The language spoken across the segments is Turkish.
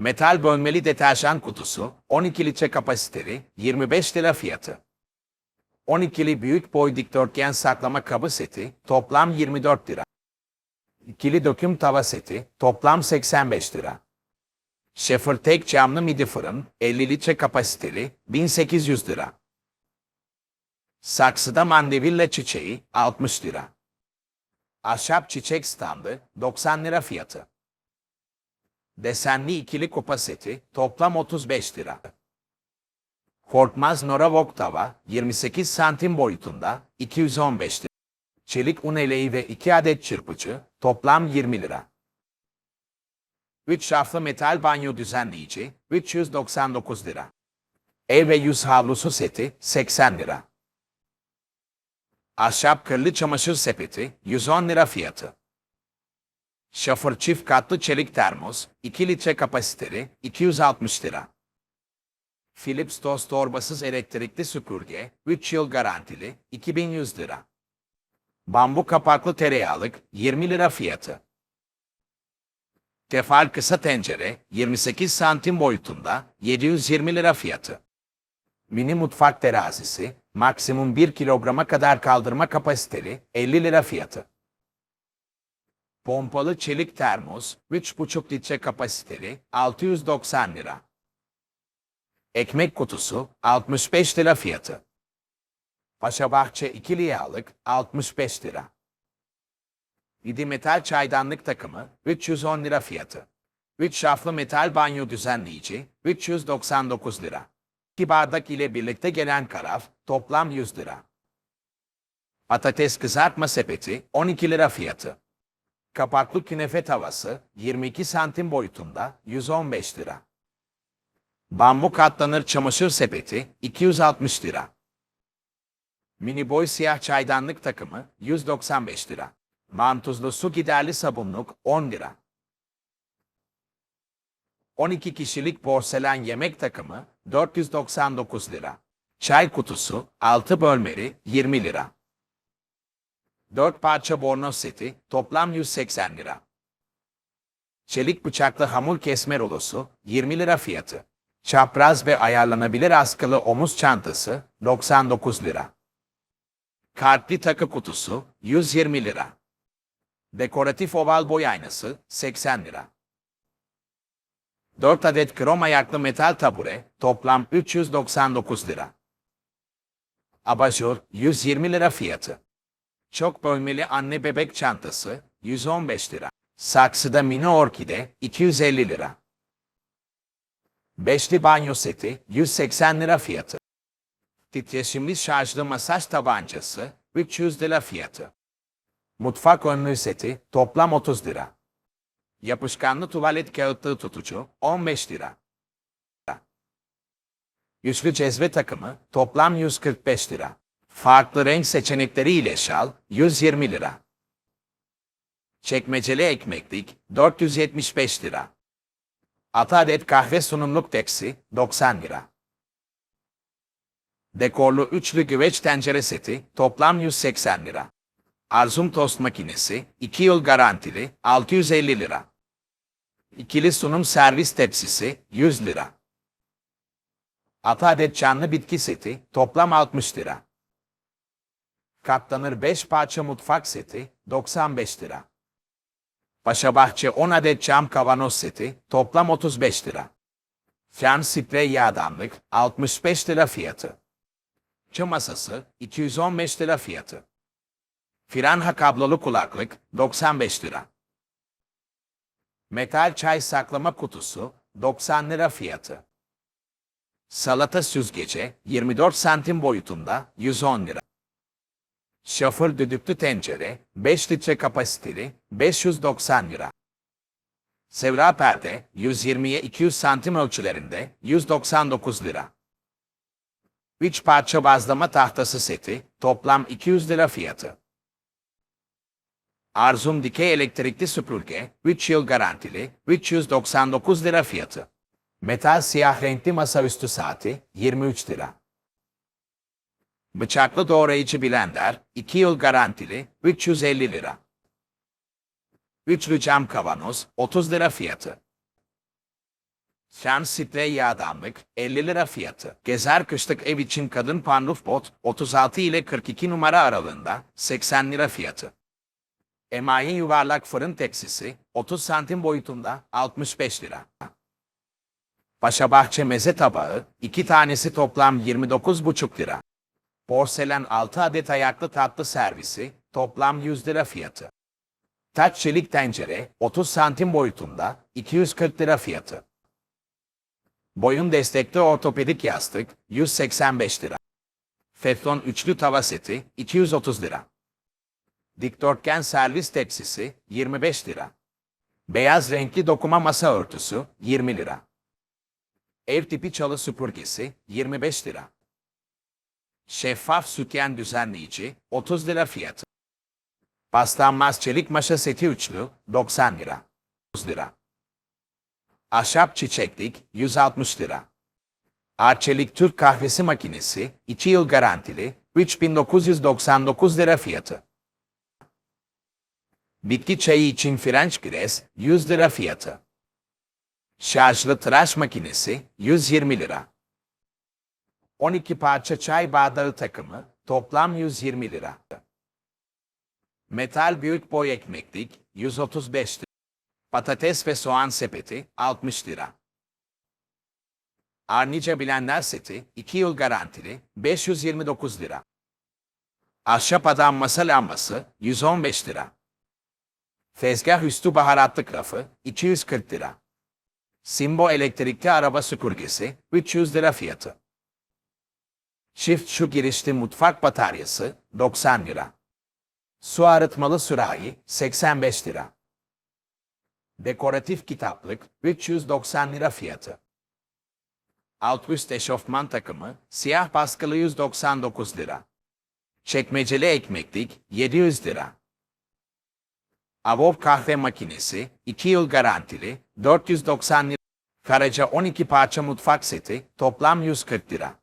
Metal bölmeli deterjan kutusu 12 litre kapasiteli 25 lira fiyatı. 12'li büyük boy dikdörtgen saklama kabı seti toplam 24 lira. İkili döküm tava seti toplam 85 lira. Şefir tek camlı midi fırın 50 litre kapasiteli 1800 lira. Saksıda mandevilla çiçeği 60 lira. Ahşap çiçek standı 90 lira fiyatı. Desenli ikili kupa seti toplam 35 lira. Korkmaz Nora Wok tava 28 santim boyutunda 215 lira. Çelik un eleği ve 2 adet çırpıcı toplam 20 lira. 3 şaflı metal banyo düzenleyici 399 lira. Ev ve yüz havlusu seti 80 lira. Ahşap kırlı çamaşır sepeti 110 lira fiyatı. Şoför çift katlı çelik termos 2 litre kapasiteli 260 lira. Philips toz torbasız elektrikli süpürge 3 yıl garantili 2100 lira. Bambu kapaklı tereyağlık 20 lira fiyatı. Tefal kısa tencere 28 santim boyutunda 720 lira fiyatı. Mini mutfak terazisi maksimum 1 kilograma kadar kaldırma kapasiteli 50 lira fiyatı. Pompalı çelik termos 3,5 litre kapasiteli 690 lira. Ekmek kutusu 65 lira fiyatı. Paşabahçe ikili yağlık 65 lira. Didi metal çaydanlık takımı 310 lira fiyatı. 3 şaflı metal banyo düzenleyici 399 lira. 2 bardak ile birlikte gelen karaf toplam 100 lira. Patates kızartma sepeti 12 lira fiyatı. Kapaklı künefe tavası 22 santim boyutunda 115 lira. Bambu katlanır çamaşır sepeti 260 lira. Mini boy siyah çaydanlık takımı 195 lira. Mantuzlu su giderli sabunluk 10 lira. 12 kişilik porselen yemek takımı 499 lira. Çay kutusu 6 bölmeli 20 lira. 4 parça bornoz seti toplam 180 lira. Çelik bıçaklı hamur kesme rolosu 20 lira fiyatı. Çapraz ve ayarlanabilir askılı omuz çantası 99 lira. Kartlı takı kutusu 120 lira. Dekoratif oval boy aynası 80 lira. 4 adet krom ayaklı metal tabure toplam 399 lira. Abajur 120 lira fiyatı. Çok bölmeli anne bebek çantası 115 lira. Saksıda mini orkide 250 lira. Beşli banyo seti 180 lira fiyatı. Titreşimli şarjlı masaj tabancası 300 lira fiyatı. Mutfak önlüğü seti toplam 30 lira. Yapışkanlı tuvalet kağıtlığı tutucu 15 lira. Yüzlü cezve takımı toplam 145 lira. Farklı renk seçenekleri ile şal 120 lira. Çekmeceli ekmeklik 475 lira. 6 adet kahve sunumluk tepsi 90 lira. Dekorlu üçlü güveç tencere seti toplam 180 lira. Arzum tost makinesi 2 yıl garantili 650 lira. İkili sunum servis tepsisi 100 lira. 6 adet canlı bitki seti toplam 60 lira. Katlanır 5 parça mutfak seti 95 lira. Paşabahçe 10 adet cam kavanoz seti toplam 35 lira. Fan sprey yağdanlık 65 lira fiyatı. Çı masası 215 lira fiyatı. Firanha kablolu kulaklık 95 lira. Metal çay saklama kutusu 90 lira fiyatı. Salata süzgeci 24 santim boyutunda 110 lira. Şoför düdüklü tencere 5 litre kapasiteli 590 lira. Sevra perde 120'ye 200 santim ölçülerinde 199 lira. 3 parça bazlama tahtası seti toplam 200 lira fiyatı. Arzum dikey elektrikli süpürge 3 yıl garantili 399 lira fiyatı. Metal siyah renkli masaüstü saati 23 lira. Bıçaklı doğrayıcı blender 2 yıl garantili 350 lira. Üçlü cam kavanoz 30 lira fiyatı. Şans sprey yağdanlık 50 lira fiyatı. Gezer kışlık ev için kadın panruf bot 36 ile 42 numara aralığında 80 lira fiyatı. Emayi yuvarlak fırın tepsisi 30 santim boyutunda 65 lira. Paşabahçe meze tabağı 2 tanesi toplam 29,5 lira. Porselen 6 adet ayaklı tatlı servisi toplam 100 lira fiyatı. Taç çelik tencere 30 santim boyutunda 240 lira fiyatı. Boyun destekli ortopedik yastık 185 lira. Teflon üçlü tava seti 230 lira. Dikdörtgen servis tepsisi 25 lira. Beyaz renkli dokuma masa örtüsü 20 lira. Ev tipi çalı süpürgesi 25 lira. Şeffaf sütyen düzenleyici 30 lira fiyatı. Paslanmaz çelik maşa seti üçlü 90 lira. 30 lira. Ahşap çiçeklik 160 lira. Arçelik Türk kahvesi makinesi 2 yıl garantili 3999 lira fiyatı. Bitki çayı için French Press 100 lira fiyatı. Şarjlı tıraş makinesi 120 lira. 12 parça çay bardağı takımı toplam 120 lira. Metal büyük boy ekmeklik 135 lira. Patates ve soğan sepeti 60 lira. Arnica bilenler seti 2 yıl garantili 529 lira. Ahşap adam masa lambası 115 lira. Tezgah üstü baharatlık rafı 240 lira. Simbo elektrikli araba süpürgesi 300 lira fiyatı. Çift şu girişli mutfak bataryası 90 lira. Su arıtmalı sürahi 85 lira. Dekoratif kitaplık 390 lira fiyatı. Alt üst eşofman takımı siyah baskılı 199 lira. Çekmeceli ekmeklik 700 lira. Avov kahve makinesi 2 yıl garantili 490 lira. Karaca 12 parça mutfak seti toplam 140 lira.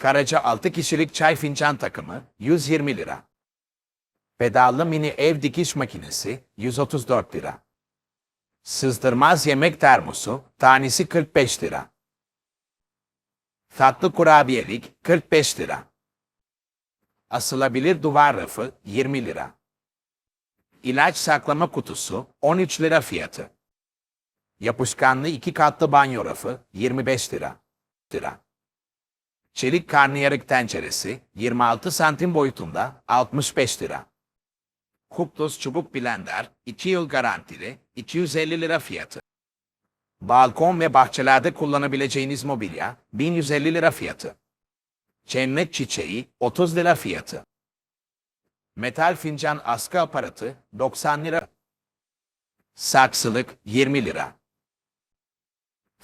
Karaca 6 kişilik çay fincan takımı 120 lira. Pedallı mini ev dikiş makinesi 134 lira. Sızdırmaz yemek termosu tanesi 45 lira. Tatlı kurabiyelik 45 lira. Asılabilir duvar rafı 20 lira. İlaç saklama kutusu 13 lira fiyatı. Yapışkanlı iki katlı banyo rafı 25 lira. lira. Çelik karnıyarık tenceresi 26 santim boyutunda 65 lira. Kuplos çubuk blender 2 yıl garantili 250 lira fiyatı. Balkon ve bahçelerde kullanabileceğiniz mobilya 1150 lira fiyatı. Cennet çiçeği 30 lira fiyatı. Metal fincan askı aparatı 90 lira. Saksılık 20 lira.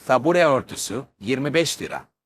Tabure örtüsü 25 lira.